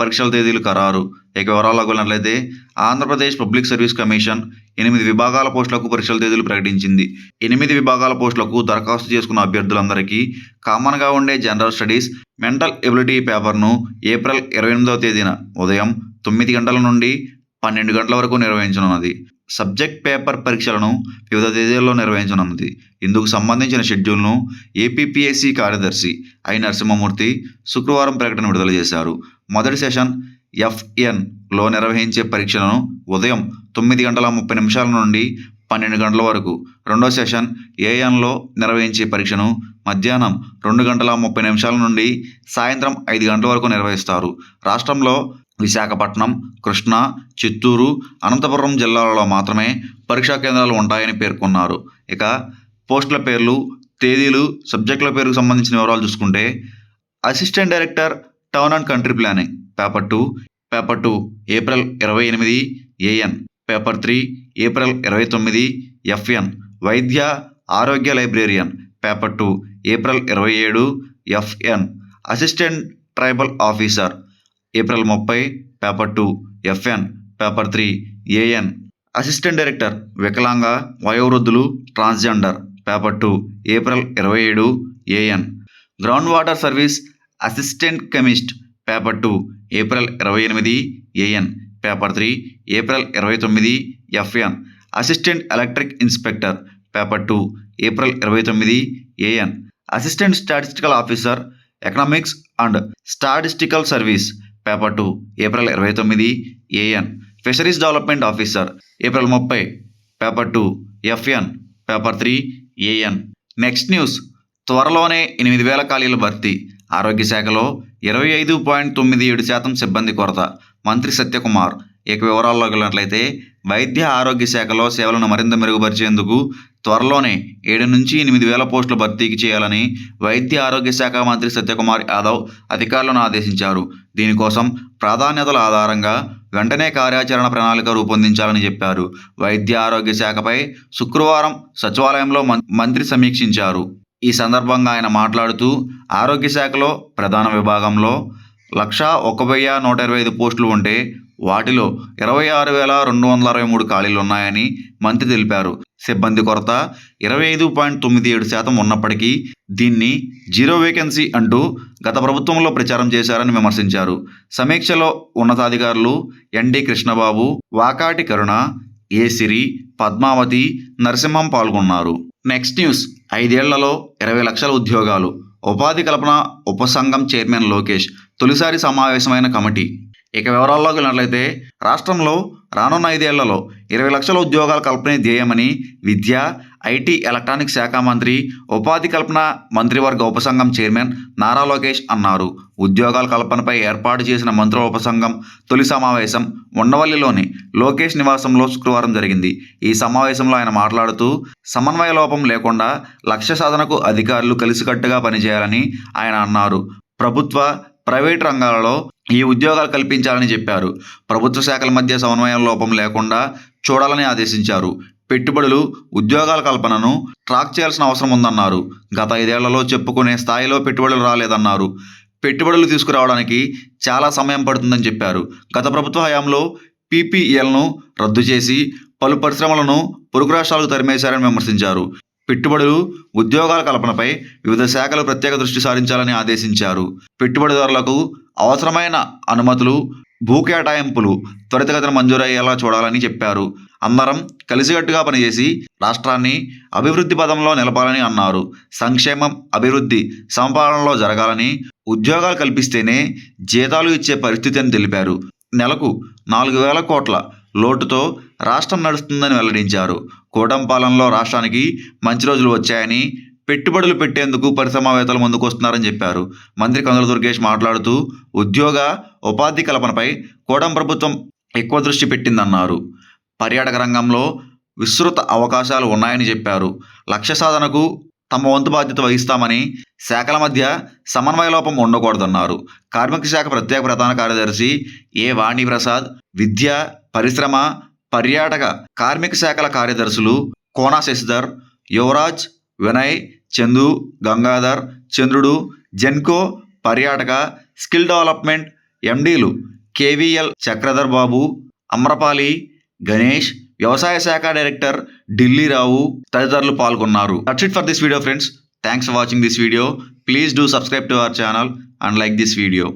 పరీక్షల తేదీలు ఖరారు. ఇక వివరాల్లోకి వెళ్ళినట్లయితే ఆంధ్రప్రదేశ్ పబ్లిక్ సర్వీస్ కమిషన్ ఎనిమిది విభాగాల పోస్టులకు పరీక్షల తేదీలు ప్రకటించింది. ఎనిమిది విభాగాల పోస్టులకు దరఖాస్తు చేసుకున్న అభ్యర్థులందరికీ కామన్గా ఉండే జనరల్ స్టడీస్ మెంటల్ ఎబిలిటీ పేపర్ను ఏప్రిల్ ఇరవై ఎనిమిదవ తేదీన ఉదయం తొమ్మిది గంటల నుండి పన్నెండు గంటల వరకు నిర్వహించనున్నది. సబ్జెక్ట్ పేపర్ పరీక్షలను వివిధ తేదీల్లో నిర్వహించనున్నది. ఇందుకు సంబంధించిన షెడ్యూల్ను ఏపీపీఎస్సీ కార్యదర్శి ఐ. నరసింహమూర్తి శుక్రవారం ప్రకటన విడుదల చేశారు. మొదటి సెషన్ ఎఫ్ఎన్లో నిర్వహించే పరీక్షలను ఉదయం తొమ్మిది గంటల ముప్పై నిమిషాల నుండి పన్నెండు గంటల వరకు రెండో సెషన్ ఏఎన్లో నిర్వహించే పరీక్షను మధ్యాహ్నం రెండు గంటల ముప్పై నిమిషాల నుండి సాయంత్రం ఐదు గంటల వరకు నిర్వహిస్తారు. రాష్ట్రంలో విశాఖపట్నం కృష్ణా చిత్తూరు అనంతపురం జిల్లాలలో మాత్రమే పరీక్షా కేంద్రాలు ఉంటాయని పేర్కొన్నారు. ఇక పోస్టుల పేర్లు తేదీలు సబ్జెక్టుల పేరుకు సంబంధించిన వివరాలు చూసుకుంటే assistant director town and country planning paper two paper two April ఇరవై ఎనిమిది ఏఎన్ పేపర్ త్రీ ఏప్రిల్ ఇరవై తొమ్మిది ఎఫ్ఎన్ వైద్య ఆరోగ్య లైబ్రేరియన్ పేపర్ టూ ఏప్రిల్ ఇరవై ఏడు FN assistant tribal officer April ముప్పై paper two FN paper three AN. Assistant director వికలాంగ వయోవృద్ధులు ట్రాన్స్జెండర్ పేపర్ టూ ఏప్రిల్ ఇరవై ఏడు AN. Ground water service assistant chemist paper two April ఇరవై ఎనిమిది ఏఎన్. పేపర్ త్రీ ఏప్రిల్ ఇరవై తొమ్మిది FN. Assistant electric inspector paper two April ఇరవై తొమ్మిది AN. Assistant statistical officer economics and statistical service paper two April ఇరవై తొమ్మిది AN. Fisheries development officer April ముప్పై paper two FN. Paper three AN. Next news త్వరలోనే ఎనిమిది వేల ఖాళీల భర్తీ. ఆరోగ్య శాఖలో ఇరవై ఐదు పాయింట్ తొమ్మిది ఏడు శాతం సిబ్బంది కొరత. మంత్రి సత్యకుమార్ ఇక వివరాల్లోకి వెళ్ళినట్లయితే వైద్య ఆరోగ్య శాఖలో సేవలను మరింత మెరుగుపరిచేందుకు త్వరలోనే ఏడు నుంచి ఎనిమిది వేల పోస్టులు భర్తీకి చేయాలని వైద్య ఆరోగ్య శాఖ మంత్రి సత్యకుమార్ యాదవ్ అధికారులను ఆదేశించారు. దీనికోసం ప్రాధాన్యతల ఆధారంగా వెంటనే కార్యాచరణ ప్రణాళిక రూపొందించాలని చెప్పారు. వైద్య ఆరోగ్య శాఖపై శుక్రవారం సచివాలయంలో మం- మంత్రి సమీక్షించారు. ఈ సందర్భంగా ఆయన మాట్లాడుతూ ఆరోగ్య శాఖలో ప్రధాన విభాగంలో లక్షా ఒక వెయ్యి నూట ఇరవై ఐదు పోస్టులు ఉంటే వాటిలో ఇరవై ఆరు వేల రెండు వందల అరవై మూడు ఖాళీలు ఉన్నాయని మంత్రి తెలిపారు. సిబ్బంది కొరత ఇరవై ఐదు పాయింట్ తొమ్మిది ఏడు శాతం ఉన్నప్పటికీ దీన్ని జీరో వేకెన్సీ అంటూ గత ప్రభుత్వంలో ప్రచారం చేశారని విమర్శించారు. సమీక్షలో ఉన్నతాధికారులు ఎన్డి కృష్ణబాబు వాకాటి కరుణ ఏ పద్మావతి నరసింహం పాల్గొన్నారు. నెక్స్ట్ న్యూస్ ఐదేళ్ళలో ఇరవై లక్షల ఉద్యోగాలు. ఉపాధి కల్పన ఉపసంఘం చైర్మన్ లోకేష్ తొలిసారి సమావేశమైన కమిటీ. ఇక వివరాల్లోకి వెళ్ళినట్లయితే రాష్ట్రంలో రానున్న ఐదేళ్ళలో ఇరవై లక్షల ఉద్యోగాల కల్పనే ధ్యేయమని విద్య ఐటీ ఎలక్ట్రానిక్ శాఖ మంత్రి ఉపాధి కల్పన మంత్రివర్గ ఉపసంఘం చైర్మన్ నారా లోకేష్ అన్నారు. ఉద్యోగాల కల్పనపై ఏర్పాటు చేసిన మంత్రుల ఉపసంఘం తొలి సమావేశం ఉండవల్లిలోని లోకేష్ నివాసంలో శుక్రవారం జరిగింది. ఈ సమావేశంలో ఆయన మాట్లాడుతూ సమన్వయ లోపం లేకుండా లక్ష్య సాధనకు అధికారులు కలిసికట్టుగా పనిచేయాలని ఆయన అన్నారు. ప్రభుత్వ ప్రైవేట్ రంగాలలో ఈ ఉద్యోగాలు కల్పించాలని చెప్పారు. ప్రభుత్వ శాఖల మధ్య సమన్వయం లోపం లేకుండా చూడాలని ఆదేశించారు. పెట్టుబడులు ఉద్యోగాల కల్పనను ట్రాక్ చేయాల్సిన అవసరం ఉందన్నారు. గత ఐదేళ్ళలో చెప్పుకునే స్థాయిలో పెట్టుబడులు రాలేదన్నారు. పెట్టుబడులు తీసుకురావడానికి చాలా సమయం పడుతుందని చెప్పారు. గత ప్రభుత్వ హయాంలో పీపీఎల్ను రద్దు చేసి పలు పరిశ్రమలను పొరుగు రాష్ట్రాలకు తరిమేశారని విమర్శించారు. పెట్టుబడులు ఉద్యోగాల కల్పనపై వివిధ శాఖలు ప్రత్యేక దృష్టి సారించాలని ఆదేశించారు. పెట్టుబడిదారులకు అవసరమైన అనుమతులు భూ కేటాయింపులు త్వరితగతిన మంజూరయ్యేలా చూడాలని చెప్పారు. అందరం కలిసికట్టుగా పనిచేసి రాష్ట్రాన్ని అభివృద్ధి పదంలో నిలపాలని అన్నారు. సంక్షేమం అభివృద్ధి సమపాలనలో జరగాలని ఉద్యోగాలు కల్పిస్తేనే జీతాలు ఇచ్చే పరిస్థితి అని తెలిపారు. నెలకు నాలుగు వేల కోట్ల లోటుతో రాష్ట్రం నడుస్తుందని వెల్లడించారు. కూటంపాలనలో రాష్ట్రానికి మంచి రోజులు వచ్చాయని పెట్టుబడులు పెట్టేందుకు పరిశ్రమవేత్తలు ముందుకు వస్తున్నారని చెప్పారు. మంత్రి కందుల దుర్గేష్ మాట్లాడుతూ ఉద్యోగ ఉపాధి కల్పనపై కూటమి ప్రభుత్వం ఎక్కువ దృష్టి పెట్టిందన్నారు. పర్యాటక రంగంలో విస్తృత అవకాశాలు ఉన్నాయని చెప్పారు. లక్ష్య సాధనకు తమ వంతు బాధ్యత వహిస్తామని శాఖల మధ్య సమన్వయ లోపం ఉండకూడదన్నారు. కార్మిక శాఖ ప్రత్యేక ప్రధాన కార్యదర్శి ఏ వాణిప్రసాద్ విద్య పరిశ్రమ పర్యాటక కార్మిక శాఖల కార్యదర్శులు కోనా శశిధర్ యువరాజ్ వినయ్ చందు గంగాధర్ చంద్రుడు జెన్కో పర్యాటక స్కిల్ డెవలప్మెంట్ ఎండీలు కేవీఎల్ చక్రధర్ బాబు అమ్రపాలి గణేష్ వ్యవసాయ శాఖ డైరెక్టర్ ఢిల్లీరావు తదితరులు పాల్గొన్నారు. That's it for this video friends thanks for watching this video please do subscribe to our channel and like this video